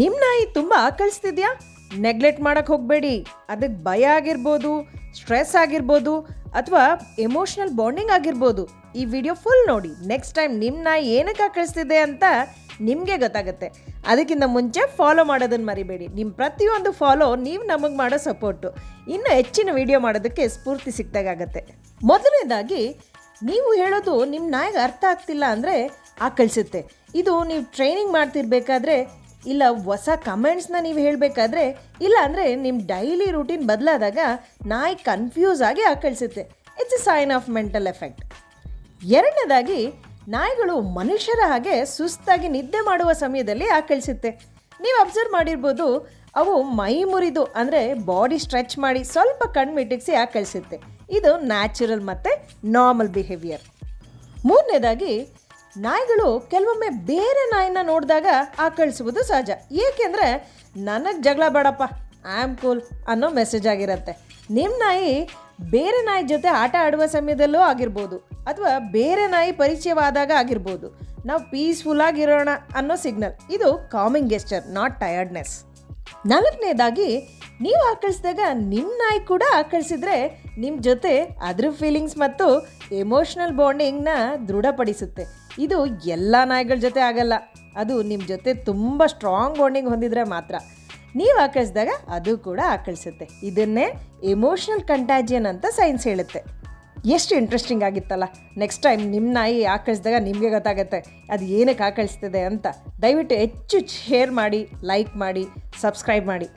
ನಿಮ್ಮ ನಾಯಿ ತುಂಬ ಕಳಿಸ್ತಿದ್ಯಾ? ನೆಗ್ಲೆಕ್ಟ್ ಮಾಡಕ್ಕೆ ಹೋಗಬೇಡಿ. ಅದಕ್ಕೆ ಭಯ ಆಗಿರ್ಬೋದು ಸ್ಟ್ರೆಸ್ ಆಗಿರ್ಬೋದು, ಅಥವಾ ಎಮೋಷ್ನಲ್ ಬಾಂಡಿಂಗ್ ಆಗಿರ್ಬೋದು. ಈ ವಿಡಿಯೋ ಫುಲ್ ನೋಡಿ. ನೆಕ್ಸ್ಟ್ ಟೈಮ್ ನಿಮ್ಮ ನಾಯಿ ಏನಕ್ಕೆ ಕಳಿಸ್ತಿದೆ ಅಂತ ನಿಮಗೆ ಗೊತ್ತಾಗುತ್ತೆ. ಅದಕ್ಕಿಂತ ಮುಂಚೆ ಫಾಲೋ ಮಾಡೋದನ್ನು ಮರಿಬೇಡಿ. ನಿಮ್ಮ ಪ್ರತಿಯೊಂದು ಫಾಲೋ ನೀವು ನಮಗೆ ಮಾಡೋ ಸಪೋರ್ಟು ಇನ್ನು ಹೆಚ್ಚಿನ ವಿಡಿಯೋ ಮಾಡೋದಕ್ಕೆ ಸ್ಫೂರ್ತಿ ಸಿಕ್ತಾಗತ್ತೆ ಮೊದಲನೇದಾಗಿ, ನೀವು ಹೇಳೋದು ನಿಮ್ಮ ನಾಯಿಗೆ ಅರ್ಥ ಆಗ್ತಿಲ್ಲ ಅಂದರೆ ಆಕಳಿಸುತ್ತೆ. ಇದು ನೀವು ಟ್ರೈನಿಂಗ್ ಮಾಡ್ತಿರ್ಬೇಕಾದ್ರೆ ಇಲ್ಲ, ಹೊಸ ಕಮೆಂಟ್ಸ್ನ ನೀವು ಹೇಳಬೇಕಾದ್ರೆ, ಇಲ್ಲ ಅಂದರೆ ನಿಮ್ಮ ಡೈಲಿ ರೂಟೀನ್ ಬದಲಾದಾಗ ನಾಯಿ ಕನ್ಫ್ಯೂಸ್ ಆಗಿ ಆಕಳಿಸುತ್ತೆ. It's a sign of mental effect ಎರಡನೇದಾಗಿ, ನಾಯಿಗಳು ಮನುಷ್ಯರ ಹಾಗೆ ಸುಸ್ತಾಗಿ ನಿದ್ದೆ ಮಾಡುವ ಸಮಯದಲ್ಲಿ ಆಕಳಿಸುತ್ತೆ. ನೀವು ಅಬ್ಸರ್ವ್ ಮಾಡಿರ್ಬೋದು, ಅವು ಮೈ ಮುರಿದು ಅಂದರೆ ಬಾಡಿ ಸ್ಟ್ರೆಚ್ ಮಾಡಿ ಸ್ವಲ್ಪ ಕಣ್ಣು ಮಿಟಕ್ಸಿ ಆಕಳಿಸುತ್ತೆ. ಇದು ನ್ಯಾಚುರಲ್ ಮತ್ತು ನಾರ್ಮಲ್ ಬಿಹೇವಿಯರ್ ಮೂರನೇದಾಗಿ ನಾಯಿಗಳು ಕೆಲವೊಮ್ಮೆ ಬೇರೆ ನಾಯಿನ ನೋಡಿದಾಗ ಆಕಳಿಸುವುದು ಸಹಜ. ಏಕೆಂದರೆ ನನಗೆ ಜಗಳ ಬೇಡಪ್ಪ ಐ ಆಮ್ ಕೂಲ್ ಅನ್ನೋ ಮೆಸೇಜ್ ಆಗಿರುತ್ತೆ. ನಿಮ್ಮ ನಾಯಿ ಬೇರೆ ನಾಯಿ ಜೊತೆ ಆಟ ಆಡುವ ಸಮಯದಲ್ಲೂ ಆಗಿರ್ಬೋದು, ಅಥವಾ ಬೇರೆ ನಾಯಿ ಪರಿಚಯವಾದಾಗ ಆಗಿರ್ಬೋದು. ನಾವು ಪೀಸ್ಫುಲ್ ಆಗಿರೋಣ ಅನ್ನೋ ಸಿಗ್ನಲ್ ಇದು ಕಾಮಿಂಗ್ ಗೆಸ್ಟರ್ ನಾಟ್ ಟಯರ್ಡ್ನೆಸ್ ನಾಲ್ಕನೇದಾಗಿ ನೀವು ಆಕಳಿಸಿದಾಗ ನಿಮ್ಮ ನಾಯಿ ಕೂಡ ಆಕಳಿಸಿದ್ರೆ ನಿಮ್ಮ ಜೊತೆ ಅದ್ರ ಫೀಲಿಂಗ್ಸ್ ಮತ್ತು ಎಮೋಷ್ನಲ್ ಬಾಂಡಿಂಗ್ನ ದೃಢಪಡಿಸುತ್ತೆ. ಇದು ಎಲ್ಲ ನಾಯಿಗಳ ಜೊತೆ ಆಗಲ್ಲ. ಅದು ನಿಮ್ಮ ಜೊತೆ ತುಂಬ ಸ್ಟ್ರಾಂಗ್ ಬಾಂಡಿಂಗ್ ಹೊಂದಿದರೆ ಮಾತ್ರ. ನೀವು ಆಕಳಿಸಿದಾಗ ಅದು ಕೂಡ ಆಕಳಿಸುತ್ತೆ. ಇದನ್ನೇ ಎಮೋಷ್ನಲ್ ಕಂಟ್ಯಾಜಿಯನ್ ಅಂತ ಸೈನ್ಸ್ ಹೇಳುತ್ತೆ. ಎಷ್ಟು ಇಂಟ್ರೆಸ್ಟಿಂಗ್ ಆಗಿತ್ತಲ್ಲ. ನೆಕ್ಸ್ಟ್ ಟೈಮ್ ನಿಮ್ಮ ನಾಯಿ ಆಕಳಿಸಿದಾಗ ನಿಮಗೆ ಗೊತ್ತಾಗುತ್ತೆ. ಅದು ಏನಕ್ಕೆ ಆಕಳಿಸ್ತಿದೆ ಅಂತ. ದಯವಿಟ್ಟು ಹೆಚ್ಚು ಶೇರ್ ಮಾಡಿ ಲೈಕ್ ಮಾಡಿ ಸಬ್ಸ್ಕ್ರೈಬ್ ಮಾಡಿ.